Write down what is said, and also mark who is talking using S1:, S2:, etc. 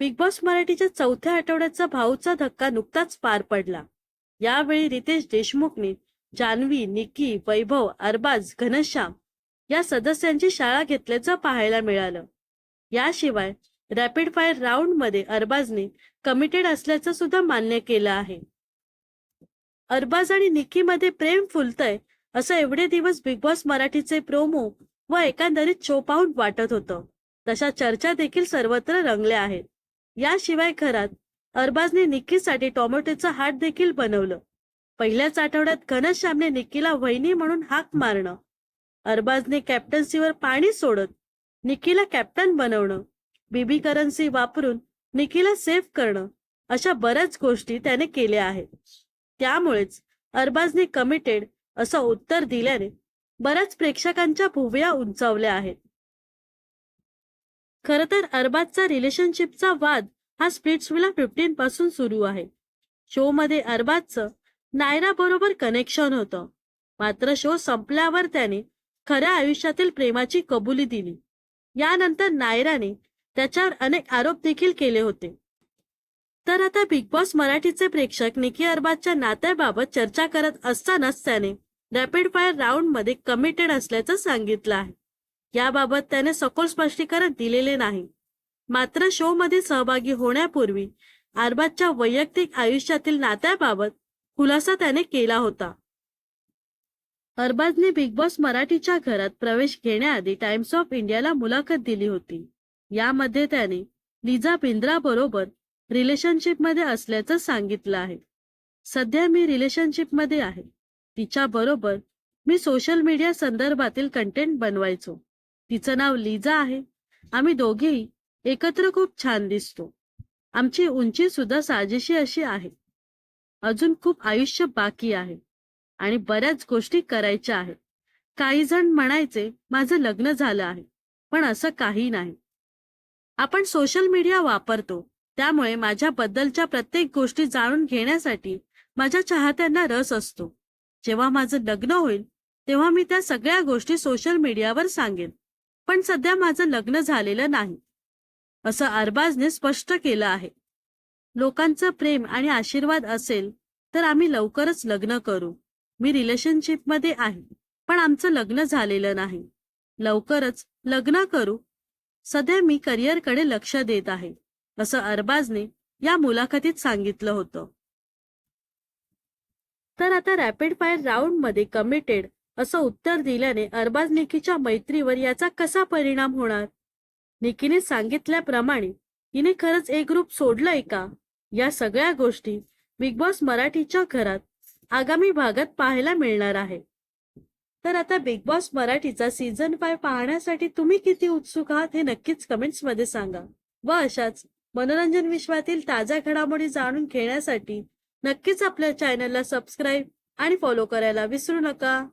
S1: Big boss मराठीच्या चौथ्या आठवड्याचा भाऊचा धक्का नुकताच पार पडला. यावेळी रितेश देशमुखने जान्हवी निकी वैभव अरबाज घनश्याम या सदस्यांची शाळा घेतल्याचं पाहायला मिळालं. याशिवाय रॅपिड फायर राऊंडमध्ये अरबाजने कमिटेड असल्याचं सुद्धा मान्य केलं आहे. अरबाज आणि निकीमध्ये प्रेम फुलतंय असं एवढे दिवस बिग बॉस मराठीचे प्रोमो व एकंदरीत शो पाहून वाटत होतं. तशा चर्चा देखील सर्वत्र रंगल्या आहेत. याशिवाय घरात अरबाजने निक्कीसाठी टोमॅटोचं हाट देखील बनवलं. पहिल्याच आठवड्यात घनश्यामने निक्कीला वहिनी म्हणून हाक मारणं. अरबाजने कॅप्टन्सीवर पाणी सोडत निकीला कॅप्टन बनवणं. बीबी करन्सी वापरून निकीला सेव्ह करणं. अशा बऱ्याच गोष्टी त्याने केल्या आहेत. त्यामुळेच अरबाजने कमिटेड असं उत्तर दिल्याने बऱ्याच प्रेक्षकांच्या भुवया उंचावल्या आहेत. खर तर अरबाजचा रिलेशनशिपचा वाद हा स्प्लिट्सविला फिफ्टीन पासून सुरू आहे. शो मध्ये अरबाजचं नायरा बरोबर कनेक्शन होतं. मात्र शो संपल्यावर त्याने खऱ्या आयुष्यातील प्रेमाची कबुली दिली. यानंतर नायराने त्याच्यावर अनेक आरोप देखील केले होते. तर आता बिग बॉस मराठीचे प्रेक्षक निकी अरबाजच्या नात्याबाबत चर्चा करत असतानाच त्याने रॅपिड फायर राऊंडमध्ये कमिटेड असल्याचं सांगितलं आहे. याबाबत त्याने सखोल स्पष्टीकरण दिलेले नाही. मात्र शो मध्ये सहभागी होण्यापूर्वी अरबाजच्या वैयक्तिक आयुष्यातील नात्याबाबत खुलासा त्याने केला होता. अरबाजने बिग बॉस मराठीच्या घरात प्रवेश घेण्याआधी टाइम्स ऑफ इंडियाला मुलाखत दिली होती. यामध्ये त्याने लिझा बिंद्रा बरोबर रिलेशनशिपमध्ये असल्याचं सांगितलं आहे. सध्या मी रिलेशनशिपमध्ये आहे. तिच्या बरोबर मी सोशल मीडिया संदर्भातील कंटेंट बनवायचो. तिचं नाव लीजा आहे. आम्ही दोघेही एकत्र खूप छान दिसतो. आमची उंची सुद्धा साजेशी अशी आहे. अजून खूप आयुष्य बाकी आहे आणि बऱ्याच गोष्टी करायच्या आहेत. काही जण म्हणायचे माझं लग्न झालं आहे पण असं काही नाही. आपण सोशल मीडिया वापरतो त्यामुळे माझ्याबद्दलच्या प्रत्येक गोष्टी जाणून घेण्यासाठी माझ्या चाहत्यांना रस असतो. जेव्हा माझं लग्न होईल तेव्हा मी त्या सगळ्या गोष्टी सोशल मीडियावर सांगेन. पण सध्या माझं लग्न झालेलं नाही. असं अरबाजने स्पष्ट केलं आहे. लोकांचं प्रेम आणि आशीर्वाद असेल तर आम्ही लवकरच लग्न करू. मी रिलेशनशिपमध्ये आहे पण आमचं लग्न झालेलं नाही. लवकरच लग्न करू. सध्या मी करिअरकडे लक्ष देत आहे असं अरबाजने या मुलाखतीत सांगितलं होतं. तर आता रॅपिड फायर राऊंडमध्ये कमिटेड असं उत्तर दिल्याने अरबाज निकीच्या मैत्रीवर याचा कसा परिणाम होणार? निकीने सांगितल्याप्रमाणे हिने खरंच एक ग्रुप सोडलंय का? या सगळ्या गोष्टी बिग बॉस मराठीच्या घरात आगामी भागात पाहायला मिळणार आहे. तर आता बिग बॉस मराठीचा सीझन फाय पाहण्यासाठी तुम्ही किती उत्सुक आहात हे नक्कीच कमेंट्समध्ये सांगा. व अशाच मनोरंजन विश्वातील ताज्या घडामोडी जाणून घेण्यासाठी नक्कीच आपल्या चॅनलला सबस्क्राईब आणि फॉलो करायला विसरू नका.